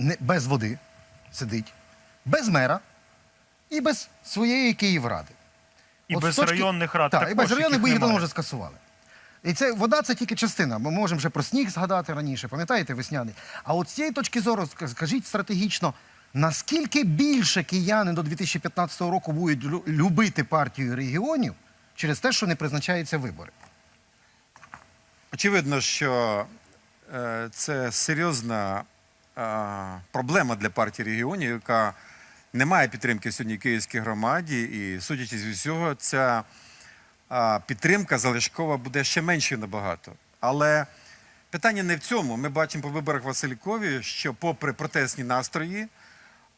не, без води сидить, без мера і без своєї Київради. І От без точки- районних рад Так, і без районних, бо їх давно вже скасували. І це вода це тільки частина. Ми можемо вже про сніг згадати раніше, пам'ятаєте, весняний. А от з цієї точки зору, скажіть стратегічно, наскільки більше кияни до 2015 року будуть любити партію регіонів через те, що не призначаються вибори? Очевидно, що е, це серйозна проблема для партії регіонів, яка не має підтримки сьогодні київській громаді, і судячи з усього, ця е, підтримка залишкова буде ще меншою набагато. Але питання не в цьому. Ми бачимо по виборах Василькові, що, попри протестні настрої,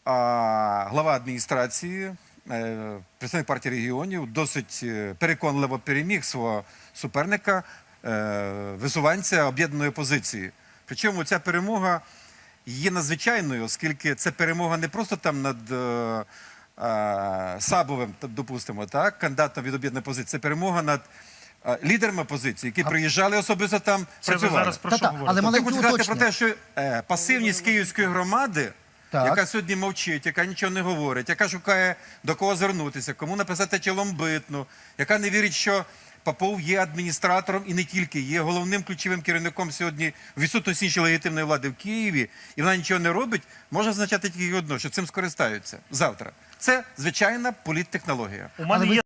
а, глава адміністрації, е, представник партії регіонів, досить е, переконливо переміг свого суперника, е, висуванця об'єднаної опозиції. Причому ця перемога є надзвичайною, оскільки це перемога не просто там над е, е, Сабовим, допустимо, так, кандидатом від об'єднаної позиції, це перемога над е, лідерами позиції, які приїжджали особисто там Це ви зараз про що але говорите? маленьке Я хочу сказати про те, що е, пасивність київської громади, Так. яка сьогодні мовчить, яка нічого не говорить, яка шукає до кого звернутися, кому написати челомбитну, яка не вірить, що Попов є адміністратором і не тільки є головним ключовим керівником сьогодні в відсутності іншої легітимної влади в Києві, і вона нічого не робить, може означати тільки одно, що цим скористаються завтра. Це звичайна політтехнологія. У мене є